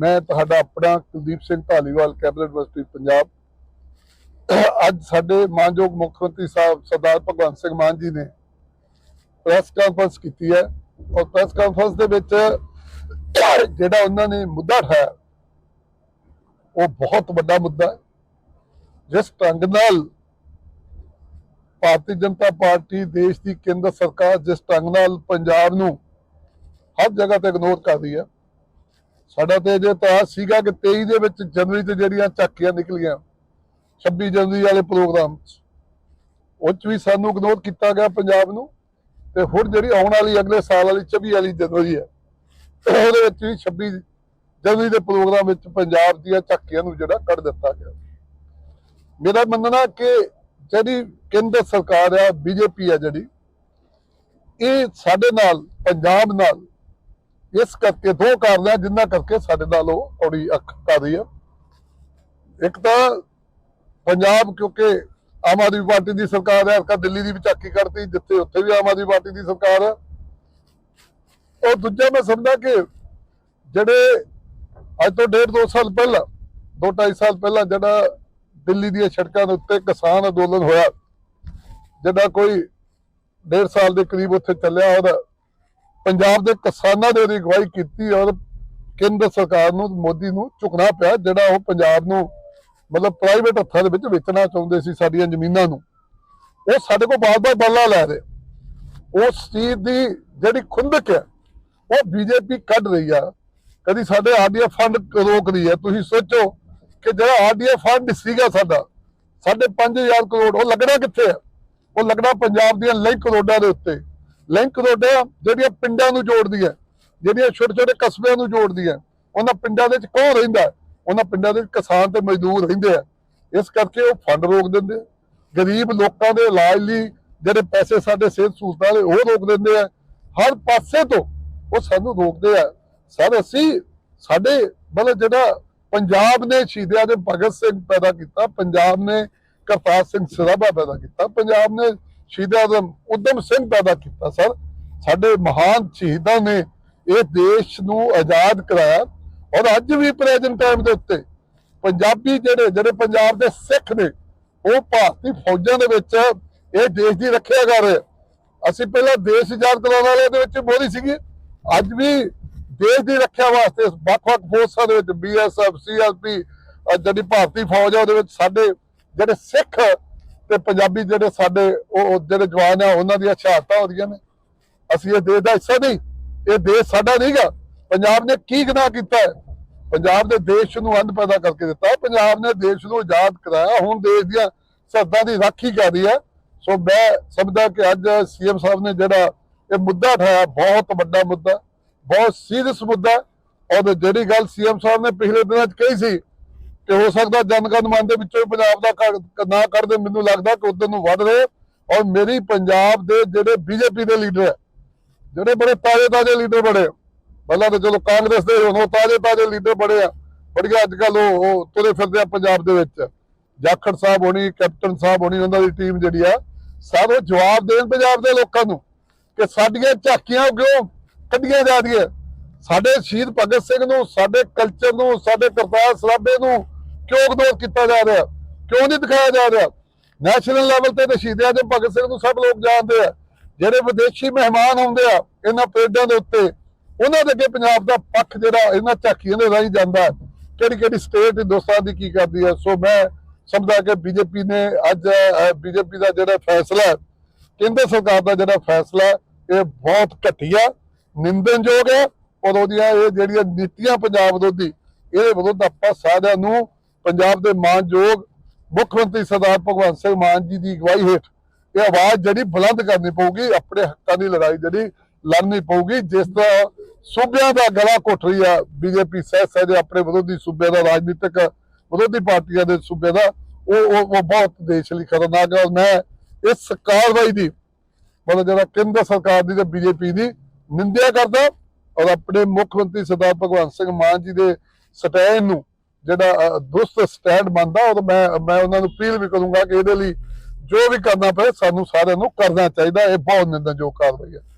ਮੈਂ ਤੁਹਾਡਾ ਆਪਣਾ ਕੁਲਦੀਪ ਸਿੰਘ ਢਾਲੀਵਾਲ ਕੈਬਨਿਟ ਮੰਤਰੀ ਪੰਜਾਬ। ਅੱਜ ਸਾਡੇ ਮਾਨਯੋਗ ਮੁੱਖ ਮੰਤਰੀ ਸਾਹਿਬ ਸਰਦਾਰ ਭਗਵੰਤ ਸਿੰਘ ਮਾਨ ਜੀ ਨੇ ਪ੍ਰੈਸ ਕਾਨਫਰੰਸ ਕੀਤੀ ਹੈ। ਔਰ ਪ੍ਰੈਸ ਕਾਨਫਰੰਸ ਦੇ ਵਿੱਚ ਜਿਹੜਾ ਉਹਨਾਂ ਨੇ ਮੁੱਦਾ ਉਠਾਇਆ, ਉਹ ਬਹੁਤ ਵੱਡਾ ਮੁੱਦਾ ਹੈ। ਜਿਸ ਢੰਗ ਨਾਲ ਭਾਰਤੀ ਜਨਤਾ ਪਾਰਟੀ ਦੇਸ਼ ਦੀ ਕੇਂਦਰ ਸਰਕਾਰ ਜਿਸ ਢੰਗ ਨਾਲ ਪੰਜਾਬ ਨੂੰ ਹਰ ਜਗ੍ਹਾ ਤੇ ਇਗਨੋਰ ਕਰ ਰਹੀ ਹੈ ਸਾਡਾ ਤੇ ਜੇ ਇਤਿਹਾਸ ਸੀਗਾ ਕਿ 23 ਦੇ ਵਿੱਚ ਜਨਵਰੀ ਤੇ ਜਿਹੜੀਆਂ ਝਾਕੀਆਂ ਨਿਕਲੀਆਂ 26 ਜਨਵਰੀ ਵਾਲੇ ਪ੍ਰੋਗਰਾਮ ਉਹ 'ਚ ਵੀ ਸਾਨੂੰ ਇਗਨੋਰ ਕੀਤਾ ਗਿਆ ਪੰਜਾਬ ਨੂੰ ਤੇ ਹੁਣ ਜਿਹੜੀ ਆਉਣ ਵਾਲੀ ਅਗਲੇ ਸਾਲ ਵਾਲੀ 24 ਵਾਲੀ ਜਨਵਰੀ ਹੈ, ਉਹਦੇ ਵਿੱਚ ਵੀ 26 ਜਨਵਰੀ ਦੇ ਪ੍ਰੋਗਰਾਮ ਵਿੱਚ ਪੰਜਾਬ ਦੀਆਂ ਝਾਕੀਆਂ ਨੂੰ ਜਿਹੜਾ ਕੱਢ ਦਿੱਤਾ ਗਿਆ। ਮੇਰਾ ਮੰਨਣਾ ਕਿ ਜਿਹੜੀ ਕੇਂਦਰ ਸਰਕਾਰ ਆ, ਬੀਜੇਪੀ ਆ ਜਿਹੜੀ, ਇਹ ਸਾਡੇ ਨਾਲ, ਪੰਜਾਬ ਨਾਲ ਇਸ ਕਰਕੇ ਦੋ ਕਾਰਨ ਆ, ਜਿੰਨਾ ਕਰਕੇ ਸਾਡੇ ਨਾਲ ਉਹ ਔੜੀ ਅੱਖ ਕਰ ਰਹੀ ਆ। ਇੱਕ ਤਾਂ ਪੰਜਾਬ, ਕਿਉਂਕਿ ਆਮ ਆਦਮੀ ਪਾਰਟੀ ਦੀ ਸਰਕਾਰ ਹੈ ਅਰਕਾ ਦਿੱਲੀ ਦੀ ਵੀ ਝਾਕੀ ਕਰਤੀ ਜਿੱਥੇ ਉੱਥੇ ਵੀ ਆਮ ਆਦਮੀ ਪਾਰਟੀ ਦੀ ਸਰਕਾਰ ਹੈ ਉਹ ਦੂਜਾ ਮੈਂ ਸਮਝਦਾ ਕਿ ਜਿਹੜੇ ਅੱਜ ਤੋਂ ਡੇਢ ਦੋ ਸਾਲ ਪਹਿਲਾਂ, ਦੋ ਢਾਈ ਸਾਲ ਪਹਿਲਾਂ ਜਿਹੜਾ ਦਿੱਲੀ ਦੀਆਂ ਸੜਕਾਂ ਦੇ ਉੱਤੇ ਕਿਸਾਨ ਅੰਦੋਲਨ ਹੋਇਆ ਜਿਹੜਾ ਕੋਈ ਡੇਢ ਸਾਲ ਦੇ ਕਰੀਬ ਉੱਥੇ ਚੱਲਿਆ ਉਹਦਾ ਪੰਜਾਬ ਦੇ ਕਿਸਾਨਾਂ ਦੇ ਉਹਦੀ ਅਗਵਾਈ ਕੀਤੀ ਔਰ ਕੇਂਦਰ ਸਰਕਾਰ ਨੂੰ, ਮੋਦੀ ਨੂੰ ਝੁਕਣਾ ਪਿਆ, ਜਿਹੜਾ ਉਹ ਪੰਜਾਬ ਨੂੰ ਮਤਲਬ ਪ੍ਰਾਈਵੇਟ ਹੱਥਾਂ ਦੇ ਵਿੱਚ ਵੇਚਣਾ ਚਾਹੁੰਦੇ ਸੀ ਸਾਡੀਆਂ ਜ਼ਮੀਨਾਂ ਨੂੰ। ਉਹ ਸਾਡੇ ਕੋਲ ਬਾਰ-ਬਾਰ ਬੱਲਾ ਲੈ ਰਹੇ। ਉਸ ਚੀਜ਼ ਦੀ ਜਿਹੜੀ ਖੁੰਦਕ ਹੈ, ਉਹ ਬੀਜੇਪੀ ਕੱਢ ਰਹੀ ਆ। ਕਦੀ ਸਾਡੇ ਆਰਡੀਐਫ ਫੰਡ ਰੋਕ ਰਹੀ ਹੈ। ਤੁਸੀਂ ਸੋਚੋ ਕਿ ਜਿਹੜਾ ਆਰਡੀਐਫ ਫੰਡ ਸੀਗਾ ਸਾਡਾ, ਸਾਢੇ 5000 ਕਰੋੜ, ਉਹ ਲੱਗਣਾ ਕਿੱਥੇ ਹੈ? ਉਹ ਲੱਗਣਾ ਪੰਜਾਬ ਦੀਆਂ ਲਿੰਕ ਰੋਡਾਂ ਦੇ ਉੱਤੇ। ਲਿੰਕ ਰੋਡਾਂ ਜਿਹੜੀਆਂ ਪਿੰਡਾਂ ਨੂੰ ਜੋੜਦੀਆਂ ਜਿਹੜੀਆਂ ਛੋਟੇ ਛੋਟੇ ਕਸਬਿਆਂ ਨੂੰ ਜੋੜਦੀਆਂ ਉਹਨਾਂ ਪਿੰਡਾਂ ਦੇ ਵਿੱਚ ਕੌਣ ਰਹਿੰਦਾ ਉਹਨਾਂ ਪਿੰਡਾਂ ਦੇ ਕਿਸਾਨ ਤੇ ਮਜ਼ਦੂਰ ਰਹਿੰਦੇ ਆ। ਇਸ ਕਰਕੇ ਉਹ ਫੰਡ ਰੋਕ ਦਿੰਦੇ ਗਰੀਬ ਲੋਕਾਂ ਦੇ ਇਲਾਜ ਲਈ ਜਿਹੜੇ ਪੈਸੇ ਸਾਡੇ ਸਿਹਤ ਸਹੂਲਤਾਂ ਦੇ ਉਹ ਰੋਕ ਦਿੰਦੇ ਆ। ਹਰ ਪਾਸੇ ਤੋਂ ਉਹ ਸਾਨੂੰ ਰੋਕਦੇ ਆ। ਸਰ, ਅਸੀਂ ਸਾਡੇ ਮਤਲਬ ਜਿਹੜਾ ਪੰਜਾਬ ਨੇ ਸ਼ਹੀਦਿਆਂ ਦੇ ਭਗਤ ਸਿੰਘ ਪੈਦਾ ਕੀਤਾ, ਪੰਜਾਬ ਨੇ ਕਰਤਾਰ ਸਿੰਘ ਸਰਾਭਾ ਪੈਦਾ ਕੀਤਾ, ਪੰਜਾਬ ਨੇ ਸ਼ਹੀਦਾਂ ਦੇ ਉਦਮ ਸਿੰਘ ਪੈਦਾ ਕੀਤਾ, ਸਰ ਸਾਡੇ ਮਹਾਨ ਸ਼ਹੀਦਾਂ ਨੇ ਇਹ ਦੇਸ਼ ਨੂੰ ਆਜ਼ਾਦ ਕਰਾਇਆ ਔਰ ਅੱਜ ਵੀ ਪ੍ਰੈਜ਼ੈਂਟ ਟਾਈਮ ਦੇ ਉੱਤੇ ਪੰਜਾਬੀ ਜਿਹੜੇ ਜਿਹੜੇ ਪੰਜਾਬ ਦੇ ਸਿੱਖ ਨੇ, ਉਹ ਭਾਰਤੀ ਫੌਜਾਂ ਦੇ ਵਿੱਚ ਇਹ ਦੇਸ਼ ਦੀ ਰੱਖਿਆ ਕਰ ਰਹੇ ਆ। ਅਸੀਂ ਪਹਿਲਾਂ ਦੇਸ਼ ਆਜ਼ਾਦ ਕਰਾਉਣ ਵਾਲੇ ਦੇ ਵਿੱਚ ਮੋਦੀ ਸੀਗੇ, ਅੱਜ ਵੀ ਦੇਸ਼ ਦੀ ਰੱਖਿਆ ਵਾਸਤੇ ਵੱਖ-ਵੱਖ ਫੋਰਸਾਂ ਦੇ ਵਿੱਚ ਬੀਐਸਐਫ ਸੀਆਰਪੀ ਜਿਹੜੀ ਭਾਰਤੀ ਫੌਜ ਆ ਉਹਦੇ ਵਿੱਚ ਸਾਡੇ ਜਿਹੜੇ ਸਿੱਖ ਤੇ ਪੰਜਾਬੀ ਜਿਹੜੇ ਸਾਡੇ, ਉਹ ਜਿਹੜੇ ਜਵਾਨ ਆ, ਉਹਨਾਂ ਦੀਆਂ ਸ਼ਹਾਦਤਾਂ ਹੋ ਰਹੀਆਂ ਨੇ। ਅਸੀਂ ਇਹ ਦੇਸ਼ ਦਾ ਹਿੱਸਾ ਨਹੀਂ, ਇਹ ਦੇਸ਼ ਸਾਡਾ ਨਹੀਂਗਾ ਪੰਜਾਬ ਨੇ ਕੀ ਗੁਨਾਹ ਕੀਤਾ ਪੰਜਾਬ ਦੇ ਦੇਸ਼ ਨੂੰ ਅੰਨ ਪੈਦਾ ਕਰਕੇ ਦਿੱਤਾ ਪੰਜਾਬ ਨੇ ਦੇਸ਼ ਨੂੰ ਆਜ਼ਾਦ ਕਰਾਇਆ। ਹੁਣ ਦੇਸ਼ ਦੀਆਂ ਸਰਹੱਦਾਂ ਦੀ ਰਾਖੀ ਕਰ ਰਹੀ ਹੈ। ਸੋ ਮੈਂ ਸਮਝਦਾ ਕਿ ਅੱਜ ਸੀਐਮ ਸਾਹਿਬ ਨੇ ਜਿਹੜਾ ਇਹ ਮੁੱਦਾ ਉਠਾਇਆ, ਬਹੁਤ ਵੱਡਾ ਮੁੱਦਾ, ਬਹੁਤ ਸੀਰੀਅਸ ਮੁੱਦਾ। ਔਰ ਜਿਹੜੀ ਗੱਲ ਸੀਐਮ ਸਾਹਿਬ ਨੇ ਪਿਛਲੇ ਦਿਨਾਂ 'ਚ ਕਹੀ ਸੀ ਕਿ ਹੋ ਸਕਦਾ ਜਨਗਣ ਮਨ ਦੇ ਵਿੱਚੋਂ ਪੰਜਾਬ ਦਾ ਕ- ਨਾ ਕਰਦੇ ਮੈਨੂੰ ਲੱਗਦਾ ਕਿ ਉਧਰ ਨੂੰ ਵੱਧ ਰਹੇ। ਔਰ ਮੇਰੀ ਪੰਜਾਬ ਦੇ ਜਿਹੜੇ ਬੀਜੇਪੀ ਦੇ ਲੀਡਰ ਹੈ, ਜਿਹੜੇ ਬੜੇ ਤਾਜ਼ੇ ਤਾਜ਼ੇ ਲੀਡਰ ਬੜੇ ਪਹਿਲਾਂ ਤਾਂ ਚਲੋ ਕਾਂਗਰਸ ਦੇ ਹੁਣ ਉਹ ਤਾਜ਼ੇ ਤਾਜ਼ੇ ਲੀਡਰ ਬੜੇ ਆ। ਬੜੀਆਂ ਅੱਜ ਕੱਲ ਉਹ ਉਹ ਤੁਰੇ ਫਿਰਦੇ ਆ ਪੰਜਾਬ ਦੇ ਵਿੱਚ। ਜਾਖੜ ਸਾਹਿਬ ਹੋਣੀ, ਕੈਪਟਨ ਸਾਹਿਬ ਹੋਣੀ, ਉਹਨਾਂ ਦੀ ਟੀਮ ਜਿਹੜੀ ਆ ਸਾਰੇ ਜਵਾਬ ਦੇਣ ਪੰਜਾਬ ਦੇ ਲੋਕਾਂ ਨੂੰ ਕਿ ਸਾਡੀਆਂ ਝਾਕੀਆਂ ਕਿਉਂ ਕੱਢੀਆਂ ਜਾ ਰਹੀਆਂ? ਸਾਡੇ ਸ਼ਹੀਦ ਭਗਤ ਸਿੰਘ ਨੂੰ, ਸਾਡੇ ਕਲਚਰ ਨੂੰ, ਸਾਡੇ ਕਰਤਾਰ ਸਰਾਭੇ ਨੂੰ ਕਿਉਂ ਇਗਨੋਰ ਕੀਤਾ ਜਾ ਰਿਹਾ? ਕਿਉਂ ਨਹੀਂ ਦਿਖਾਇਆ ਜਾ ਰਿਹਾ? ਨੈਸ਼ਨਲ ਲੈਵਲ ਤੇ ਸ਼ਹੀਦਿਆਂ ਸ਼ਹੀਦ ਭਗਤ ਸਿੰਘ ਨੂੰ ਸਭ ਲੋਕ ਜਾਣਦੇ ਆ। ਜਿਹੜੇ ਵਿਦੇਸ਼ੀ ਮਹਿਮਾਨ ਆਉਂਦੇ ਆ, ਇਹਨਾਂ ਪਰੇਡਾਂ ਦੇ ਉੱਤੇ, ਉਹਨਾਂ ਦੇ ਅੱਗੇ ਪੰਜਾਬ ਦਾ ਪੱਖ ਜਿਹੜਾ, ਇਹਨਾਂ ਝਾਕੀਆਂ ਦੇ ਰਾਹੀਂ ਜਾਂਦਾ ਕਿਹੜੀ ਕਿਹੜੀ ਸਟੇਟ ਹਿੰਦੁਸਤਾਨ ਦੀ ਕੀ ਕਰਦੀ ਹੈ? ਸੋ ਮੈਂ ਸਮਝਦਾ ਕਿ ਬੀਜੇਪੀ ਨੇ ਅੱਜ ਬੀਜੇਪੀ ਦਾ ਜਿਹੜਾ ਫੈਸਲਾ ਕੇਂਦਰ ਸਰਕਾਰ ਦਾ ਜਿਹੜਾ ਫੈਸਲਾ ਇਹ ਬਹੁਤ ਘਟੀਆ ਨਿੰਦਨਯੋਗ ਹੈ। ਔਰ ਉਹਦੀਆਂ ਇਹ ਜਿਹੜੀਆਂ ਨੀਤੀਆਂ ਪੰਜਾਬ ਵਿਰੋਧੀ, ਇਹਦੇ ਵਿਰੁੱਧ ਆਪਾਂ ਸਾਰਿਆਂ ਨੂੰ ਪੰਜਾਬ ਦੇ ਮਾਨਯੋਗ ਮੁੱਖ ਮੰਤਰੀ ਸਰਦਾਰ ਭਗਵੰਤ ਸਿੰਘ ਮਾਨ ਜੀ ਦੀ ਅਗਵਾਈ ਹੇਠ ਇਹ ਆਵਾਜ਼ ਜਿਹੜੀ ਬੁਲੰਦ ਕਰਨੀ ਪਊਗੀ, ਆਪਣੇ ਹੱਕਾਂ ਦੀ ਲੜਾਈ ਜਿਹੜੀ ਲੜਨੀ ਪਊਗੀ, ਜਿਸ ਤਰ੍ਹਾਂ ਸੂਬਿਆਂ ਦਾ ਗਲਾ ਘੁੱਟ ਰਹੀ ਆ, ਬੀਜੇਪੀ ਸਹਿ ਸਹਿ ਦੇ ਆਪਣੇ ਵਿਰੋਧੀ ਸੂਬਿਆਂ ਦਾ, ਰਾਜਨੀਤਿਕ ਵਿਰੋਧੀ ਪਾਰਟੀਆਂ ਦੇ ਸੂਬਿਆਂ ਦਾ, ਉਹ ਉਹ ਬਹੁਤ ਦੇਸ਼ ਲਈ ਖਤਰਨਾਕ ਹੈ ਔਰ ਮੈਂ ਇਸ ਕਾਰਵਾਈ ਦੀ, ਮਤਲਬ ਜਿਹੜਾ ਕੇਂਦਰ ਸਰਕਾਰ ਦੀ ਤੇ ਬੀਜੇਪੀ ਦੀ ਨਿੰਦਿਆ ਕਰਦਾ ਔਰ ਆਪਣੇ ਮੁੱਖ ਮੰਤਰੀ ਸਰਦਾਰ ਭਗਵੰਤ ਸਿੰਘ ਮਾਨ ਜੀ ਦੇ ਸਟੈਂਡ ਨੂੰ ਜਿਹੜਾ ਅ, ਦੁਸਤ ਸਟੈਂਡ ਮੰਨਦਾ ਔਰ ਮੈਂ ਮੈਂ ਉਹਨਾਂ ਨੂੰ ਅਪੀਲ ਵੀ ਕਰੂੰਗਾ ਕਿ ਇਹਦੇ ਲਈ ਜੋ ਵੀ ਕਰਨਾ ਪਏ ਸਾਨੂੰ ਸਾਰਿਆਂ ਨੂੰ ਕਰਨਾ ਚਾਹੀਦਾ ਇਹ ਬਹੁਤ ਨਿੰਦਣਯੋਗ ਕਾਰਵਾਈ ਹੈ।